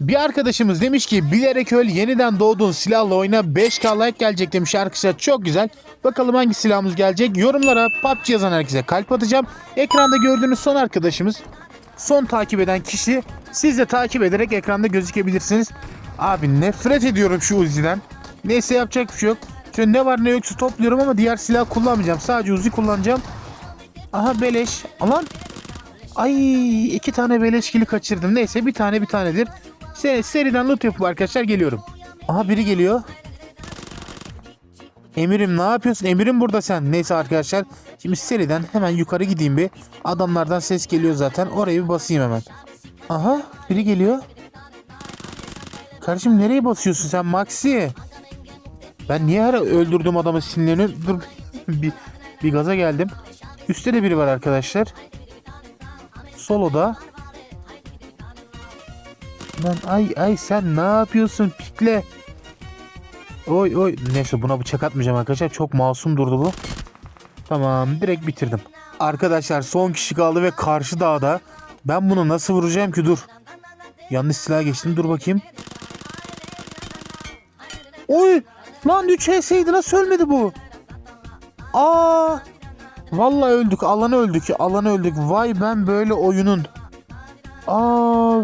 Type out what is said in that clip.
Bir arkadaşımız demiş ki bilerek öl yeniden doğduğun silahla oyna 5k like gelecek demiş arkadaşlar çok güzel. Bakalım hangi silahımız gelecek. Yorumlara PUBG yazan herkese kalp atacağım. Ekranda gördüğünüz son arkadaşımız. Son takip eden kişi siz de takip ederek ekranda gözükebilirsiniz. Abi nefret ediyorum şu Uzi'den. Neyse yapacak bir şey yok. Şöyle ne var ne yoksa topluyorum ama diğer silah kullanmayacağım. Sadece Uzi kullanacağım. Aha beleş. Aman. Ay iki tane beleşkili kaçırdım. Neyse bir tane bir tanedir. Se seriden loot yapıp arkadaşlar geliyorum. Aha biri geliyor. Emirim ne yapıyorsun? Emirim burada sen. Neyse arkadaşlar. Şimdi seriden hemen yukarı gideyim bir. Adamlardan ses geliyor zaten. Oraya bir basayım hemen. Aha biri geliyor. Kardeşim nereye basıyorsun sen Maxi? Ben niye her öldürdüğüm adamı sinirleniyorum? Dur bir, bir gaza geldim. Üstte de biri var arkadaşlar. Solo'da. Lan ay ay sen ne yapıyorsun pikle. Oy oy. Neyse buna bıçak atmayacağım arkadaşlar. Çok masum durdu bu. Tamam direkt bitirdim. Arkadaşlar son kişi kaldı ve karşı dağda. Ben bunu nasıl vuracağım ki dur. Yanlış silah geçtim dur bakayım. Oy lan 3 HS'ydi nasıl ölmedi bu? Aa Vallahi öldük. Alanı öldük. Alanı öldük. Vay ben böyle oyunun. Aa